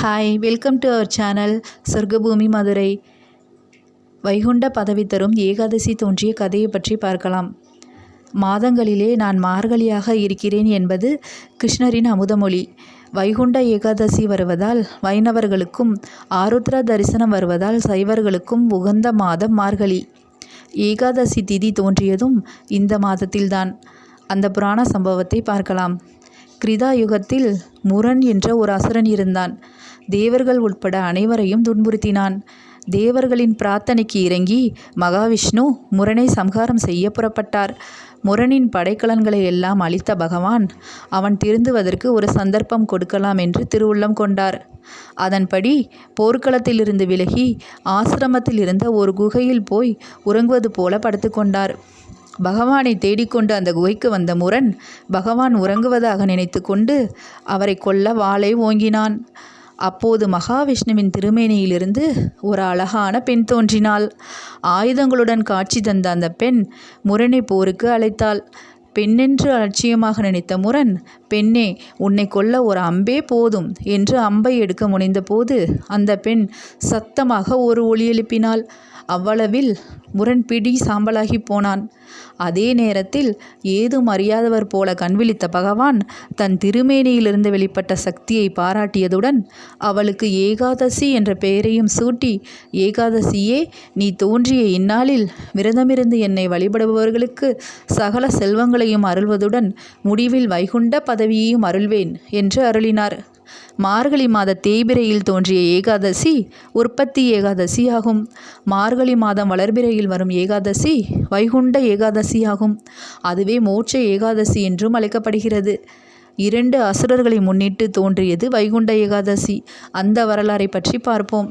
Hi welcome to our channel சொர்க்கபூமி Madurai Vaikunta பதவி தரும் ஏகாதசி தோன்றிய கதையை பற்றி பார்க்கலாம். மாதங்களிலே நான் மார்கழியாக இருக்கிறேன் என்பது கிருஷ்ணரின் அமுதமொழி. வைகுண்ட ஏகாதசி வருவதால் வைணவர்களுக்கும் ஆருத்ரா தரிசனம் வருவதால் சைவர்களுக்கும் உகந்த மாதம் மார்கழி. ஏகாதசி திதி தோன்றியதும் இந்த மாதத்தில்தான். அந்த புராண சம்பவத்தை பார்க்கலாம். கிருதா யுகத்தில் முரண் என்ற ஒரு அசுரன் இருந்தான். தேவர்கள் உட்பட அனைவரையும் துன்புறுத்தினான். தேவர்களின் பிரார்த்தனைக்கு இறங்கி மகாவிஷ்ணு முரனை சம்ஹாரம் செய்ய புறப்பட்டார். முரனின் படைக்கலன்களை எல்லாம் அளித்த பகவான் அவன் திருந்துவதற்கு ஒரு சந்தர்ப்பம் கொடுக்கலாம் என்று திருவுள்ளம் கொண்டார். அதன்படி போர்க்களத்திலிருந்து விலகி ஆசிரமத்தில் இருந்த ஒரு குகையில் போய் உறங்குவது போல படுத்துக்கொண்டார் பகவானை தேடிக்கொண்டு அந்த குகைக்கு வந்த முரண் பகவான் உறங்குவதாக நினைத்து கொண்டு அவரை கொல்ல வாளை ஓங்கினான். அப்போது மகாவிஷ்ணுவின் திருமேனியிலிருந்து ஒரு அழகான பெண் தோன்றினாள். ஆயுதங்களுடன் காட்சி தந்த அந்த பெண் முரணை போருக்கு அழைத்தாள். பெண்ணென்று அலட்சியமாக நினைத்த முரண் பெண்ணே உன்னை கொல்ல ஒரு அம்பே போதும் என்று அம்பை எடுக்க முனைந்தபோது அந்த பெண் சத்தமாக ஒரு ஒளி எழுப்பினாள். அவ்வளவில் முரண் பிடி சாம்பலாகி போனான். அதே நேரத்தில் ஏதும் அறியாதவர் போல கண்விழித்த பகவான் தன் திருமேனியிலிருந்து வெளிப்பட்ட சக்தியை பாராட்டியதுடன் அவளுக்கு ஏகாதசி என்ற பெயரையும் சூட்டி ஏகாதசியே நீ தோன்றிய இந்நாளில் விரதமிருந்து என்னை வழிபடுபவர்களுக்கு சகல செல்வங்கள் செல்வங்களையும் அருள்வதுடன் முடிவில் வைகுண்ட பதவியையும் அருள்வேன் என்று அருளினார். மார்கழி மாத தேய்பிரையில் தோன்றிய ஏகாதசி உற்பத்தி ஏகாதசி ஆகும். மார்கழி மாதம் வளர்பிறையில் வரும் ஏகாதசி வைகுண்ட ஏகாதசி ஆகும். அதுவே மோட்ச ஏகாதசி என்றும் அழைக்கப்படுகிறது. இரண்டு அசுரர்களை முன்னிட்டு தோன்றியது வைகுண்ட ஏகாதசி. அந்த வரலாறை பற்றி பார்ப்போம்.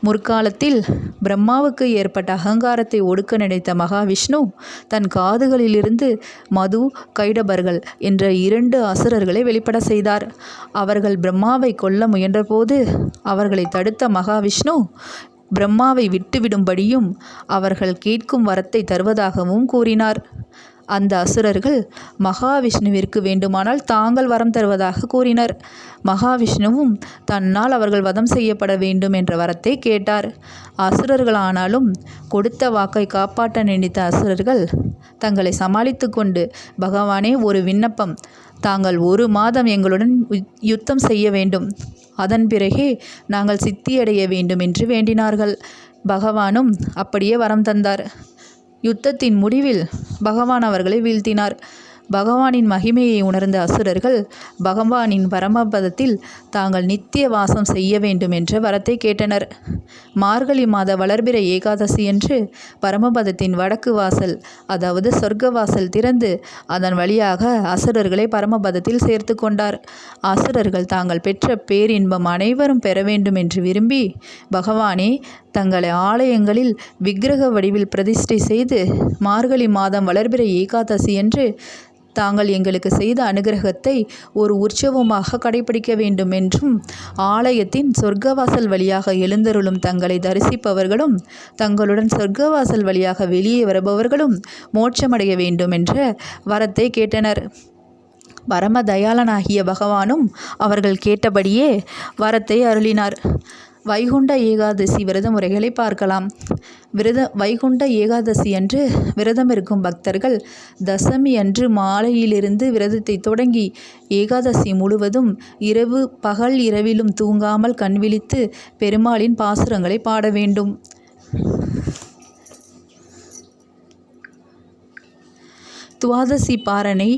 முற்காலத்தில் பிரம்மாவுக்கு ஏற்பட்ட அகங்காரத்தை ஒடுக்க நினைத்த மகாவிஷ்ணு தன் காதுகளிலிருந்து மது கைடபர்கள் என்ற இரண்டு அசுரர்களை வெளிப்பட செய்தார். அவர்கள் பிரம்மாவை கொல்ல முயன்றபோது அவர்களை தடுத்த மகாவிஷ்ணு பிரம்மாவை விட்டுவிடும்படியும் அவர்கள் கேட்கும் வரத்தை தருவதாகவும் கூறினார். அந்த அசுரர்கள் மகாவிஷ்ணுவிற்கு வேண்டுமானால் தாங்கள் வரம் தருவதாக கூறினர். மகாவிஷ்ணுவும் தன்னால் அவர்கள் வதம் செய்யப்பட வேண்டும் என்ற வரத்தை கேட்டார். அசுரர்களானாலும் கொடுத்த வாக்கை காப்பாற்ற நினைத்த அசுரர்கள் தங்களை சமாளித்து கொண்டு பகவானே ஒரு விண்ணப்பம். தாங்கள் ஒரு மாதம் எங்களுடன் யுத்தம் செய்ய வேண்டும். அதன் பிறகே நாங்கள் சித்தியடைய வேண்டும் என்று வேண்டினார்கள். பகவானும் அப்படியே வரம் தந்தார். யுத்தத்தின் முடிவில் பகவான் அவர்களை வீழ்த்தினார். பகவானின் மகிமையை உணர்ந்த அசுரர்கள் பகவானின் பரமபதத்தில் தாங்கள் நித்திய வாசம் செய்ய வேண்டும் என்ற வரத்தை கேட்டனர். மார்கழி மாத வளர்பிற ஏகாதசி என்று பரமபதத்தின் வடக்கு வாசல் அதாவது சொர்க்க வாசல் திறந்து அதன் வழியாக அசுரர்களை பரமபதத்தில் சேர்த்து கொண்டார். அசுரர்கள் தாங்கள் பெற்ற பேரின்பம் அனைவரும் பெற வேண்டும் என்று விரும்பி பகவானே தங்களை ஆலயங்களில் விக்கிரக வடிவில் பிரதிஷ்டை செய்து மார்கழி மாதம் வளர்பிற ஏகாதசி என்று தாங்கள் எங்களுக்கு செய்த அனுகிரகத்தை ஒரு உற்சவமாக கடைபிடிக்க வேண்டும் என்றும் ஆலயத்தின் சொர்க்கவாசல் வழியாக எழுந்தருளும் தங்களை தரிசிப்பவர்களும் தங்களுடன் சொர்க்கவாசல் வழியாக வெளியே வருபவர்களும் மோட்சமடைய வேண்டும் என்ற வரத்தை கேட்டனர். பரம தயாளனாகிய பகவானும் அவர்கள் கேட்டபடியே வரத்தை அருளினார். வைகுண்ட ஏகாதசி விரத முறைகளை பார்க்கலாம். விரத வைகுண்ட ஏகாதசி அன்று விரதம் இருக்கும் பக்தர்கள் தசமி அன்று மாலையிலிருந்து விரதத்தை தொடங்கி ஏகாதசி முழுவதும் இரவு பகல் இரவிலும் தூங்காமல் கண்விழித்து பெருமாளின் பாசுரங்களை பாட வேண்டும். துவாதசி பாரணை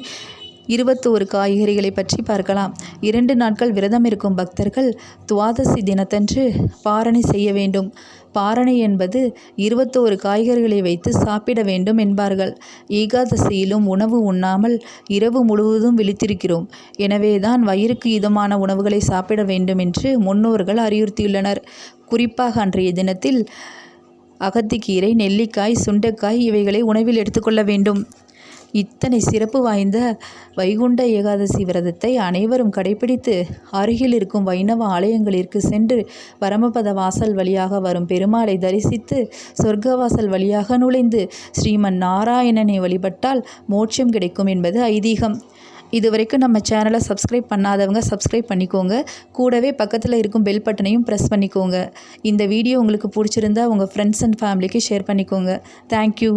இருபத்தோரு காய்கறிகளை பற்றி பார்க்கலாம். இரண்டு நாட்கள் விரதம் இருக்கும் பக்தர்கள் துவாதசி தினத்தன்று பாரணை செய்ய வேண்டும். பாரணை என்பது இருபத்தோரு காய்கறிகளை வைத்து சாப்பிட வேண்டும் என்பார்கள். ஏகாதசியிலும் உணவு உண்ணாமல் இரவு முழுவதும் விழித்திருக்கிறோம். எனவேதான் வயிறுக்கு இதமான உணவுகளை சாப்பிட வேண்டும் என்று முன்னோர்கள் அறிவுறுத்தியுள்ளனர். குறிப்பாக அன்றைய தினத்தில் அகத்திக்கீரை நெல்லிக்காய் சுண்டைக்காய் இவைகளை உணவில் எடுத்துக்கொள்ள வேண்டும். இத்தனை சிறப்பு வாய்ந்த வைகுண்ட ஏகாதசி விரதத்தை அனைவரும் கடைபிடித்து அருகில் இருக்கும் வைணவ ஆலயங்களிற்கு சென்று பரமபத வாசல் வழியாக வரும் பெருமாளை தரிசித்து சொர்க்க வாசல் வழியாக நுழைந்து ஸ்ரீமன் நாராயணனை வழிபட்டால் மோட்சம் கிடைக்கும் என்பது ஐதீகம். இது வரைக்கும் நம்ம சேனலை சப்ஸ்கிரைப் பண்ணாதவங்க சப்ஸ்கிரைப் பண்ணிக்கோங்க. கூடவே பக்கத்தில் இருக்கும் பெல் பட்டனையும் ப்ரெஸ் பண்ணிக்கோங்க. இந்த வீடியோ உங்களுக்கு பிடிச்சிருந்தா உங்கள் ஃப்ரெண்ட்ஸ் அண்ட் ஃபேமிலிக்கு ஷேர் பண்ணிக்கோங்க. Thank you